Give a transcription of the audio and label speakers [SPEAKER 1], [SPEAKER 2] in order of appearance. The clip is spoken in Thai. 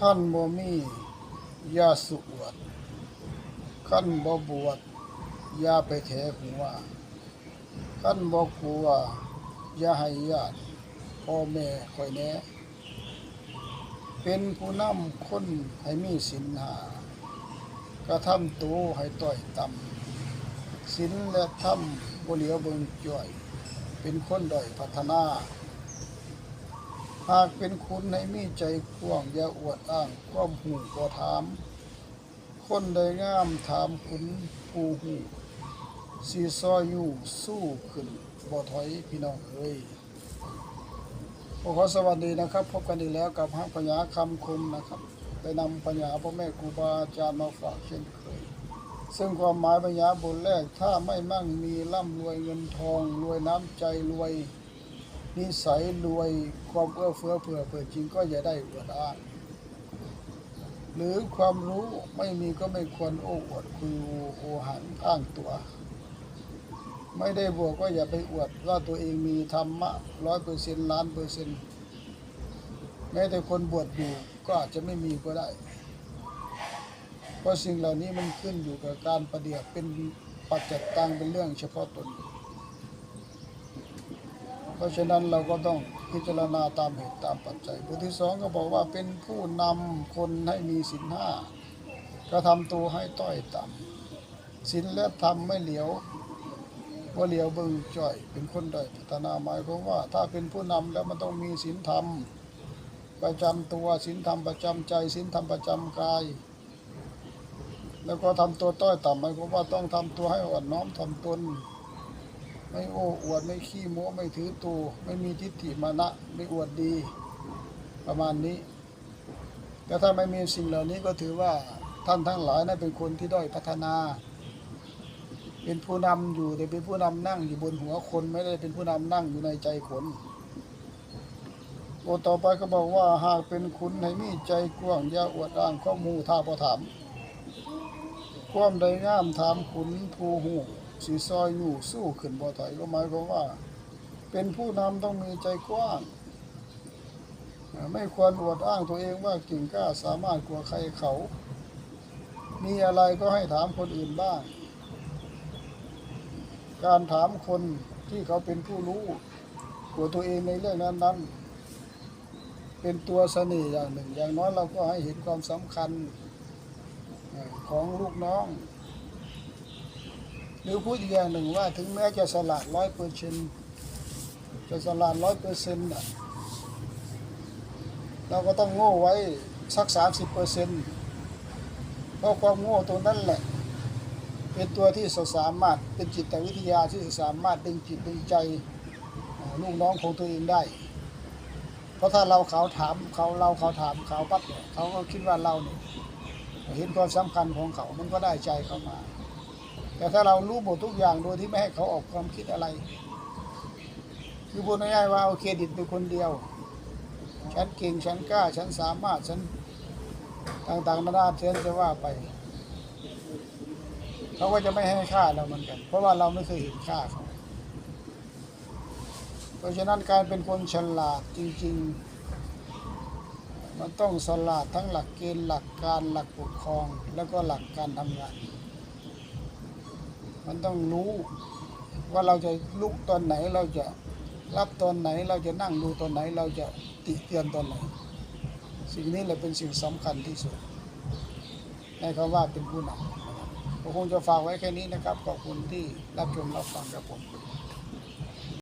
[SPEAKER 1] ขั้นบ่มียาสุอวดขั้นบ่บวชยาไปแถหัวขั้นบ่กลัวยาให้ญาติพ่อแม่คอยแน่เป็นผู้นำคนให้มีศีลหากระทำตัวให้ต่อยต่ำศีลและธรรมบ่เหลียวเบิงจ่อย เป็นคนด้อยพัฒนา หากเป็นคุณให้มีใจกว้างอย่าอวดอ้างความหูก็ถาม คนใดงามถามคุณผู้หูสีซอยอยู่สู้ขึ้นบ่ถอยพี่น้องเอ้ยขอสวัสดีนะครับ พบกันอีกแล้วกับห้างปัญญาคำคมนะครับได้นำปัญญาพ่อแม่ครูบาอาจารย์มาฝากเช่นเคย ซึ่งความหมายปัญญาบทแรกถ้าไม่มั่งมีร่ำรวยเงินทอง รวยน้ำใจรวย นิสัยรวยความเอื้อเฟื้อเผื่อเผื่อจริงก็อย่าได้อวดอ้างหรือความรู้ไม่มีก็ไม่ควรโอ้อวดคุยโอหังอ้างตัว ไม่ได้บวกก็อย่าไปอวดว่าตัวเองมีธรรมะร้อยเปอร์เซ็นต์ล้านเปอร์เซ็นต์แม้แต่คนบวชอยู่ก็อาจจะไม่มีก็ได้ เพราะสิ่งเหล่านี้มันขึ้นอยู่กับการประเดียบเป็นปัจจัตตังเป็นเรื่องเฉพาะตน เพราะฉะนั้นเราก็ต้องพิจารณาตามเหตุตามปัจจัยบทที่สองก็บอกว่าเป็นผู้นำคนให้มีสินห้ากระทำตัวให้ต้อยต่ำศีลและธรรมไม่เหลียวว่าเหลียวเบิ่งจ่อยเป็นคนด้อยพัฒนาหมายความว่า ถ้าเป็นผู้นำแล้วมันต้องมีศีลธรรมประจำตัวศีลธรรมประจำใจศีลธรรมประจำกาย แล้วก็ทำตัวต้อยต่ำหมายความว่าต้องทำตัวให้อ่อนน้อมถ่อมตน ไม่โอ้อวดไม่ขี้โม้ไม่ถือตัวไม่มีทิฏฐิมานะไม่อวดดี ประมาณนี้ แต่ถ้าไม่มีสิ่งเหล่านี้ก็ถือว่าท่านทั้งหลายนั้นเป็นคนที่ด้อยพัฒนา เป็นผู้นำอยู่แต่เป็นผู้นำนั่งอยู่บนหัวคนไม่ได้เป็นผู้นำนั่งอยู่ในใจคนบทต่อไปก็บอกว่าหากเป็นคุณให้มีใจกว้างอย่าอวดอ้างข้อมูท่าพอถามความใดงามถามขุนผู้หู สีซอยอยู่สู้ขึ้นบ่ถอยก็หมายความว่า เป็นผู้นำต้องมีใจกว้าง ไม่ควรอวดอ้างตัวเองว่าเก่งกล้าสามารถกว่าใครเขา มีอะไรก็ให้ถามคนอื่นบ้าง การถามคนที่เขาเป็นผู้รู้กว่าตัวเองในเรื่องนั้นๆ เป็นตัวเสน่ห์อย่างหนึ่ง อย่างน้อยเราก็ให้เห็นความสำคัญของลูกน้อง หรือพูดอีกอย่างหนึ่งว่าถึงแม้จะสละร้อยเปอร์เซ็นจะสละร้อยเปอร์เซ็นต์เราก็ต้องโง่ไว้สักสามสิบเปอร์เซ็นต์เพราะความโง่ตัวนั้นแหละ เป็นตัวที่สามารถเป็นจิตวิทยาที่สามารถดึงจิตดึงใจลูกน้องของตัวเองได้ เพราะถ้าเราเขาถามเขาเราเขาถามเขาปั๊บเขาก็คิดว่าเราเนี่ยเห็นความสำคัญของเขามันก็ได้ใจเข้ามา แต่ถ้าเรารู้หมดทุกอย่างโดยที่ไม่ให้เขาออกความคิดอะไร คือพูดง่ายๆว่าเอาเครดิตเป็นคนเดียว ฉันเก่งฉันกล้า ฉันสามารถฉันต่างๆนานาเชิญจะว่าไป เขาก็จะไม่ให้ค่าเราเหมือนกัน เพราะว่าเราไม่เคยเห็นค่าเขาเพราะฉะนั้นการเป็นคนฉลาดจริง ๆ มันต้องฉลาดทั้งหลักเกณฑ์หลักการหลักปกครอง แล้วก็หลักการทำงาน มันต้องรู้ว่าเราจะลุกตอนไหนเราจะรับตอนไหนเราจะนั่งดูตอนไหนเราจะติเตียนตอนไหน สิ่งนี้แหละเป็นสิ่งสำคัญที่สุดในคำว่าเป็นผู้นำผมคงจะฝากไว้แค่นี้นะครับขอบคุณที่รับชมรับฟังกับผม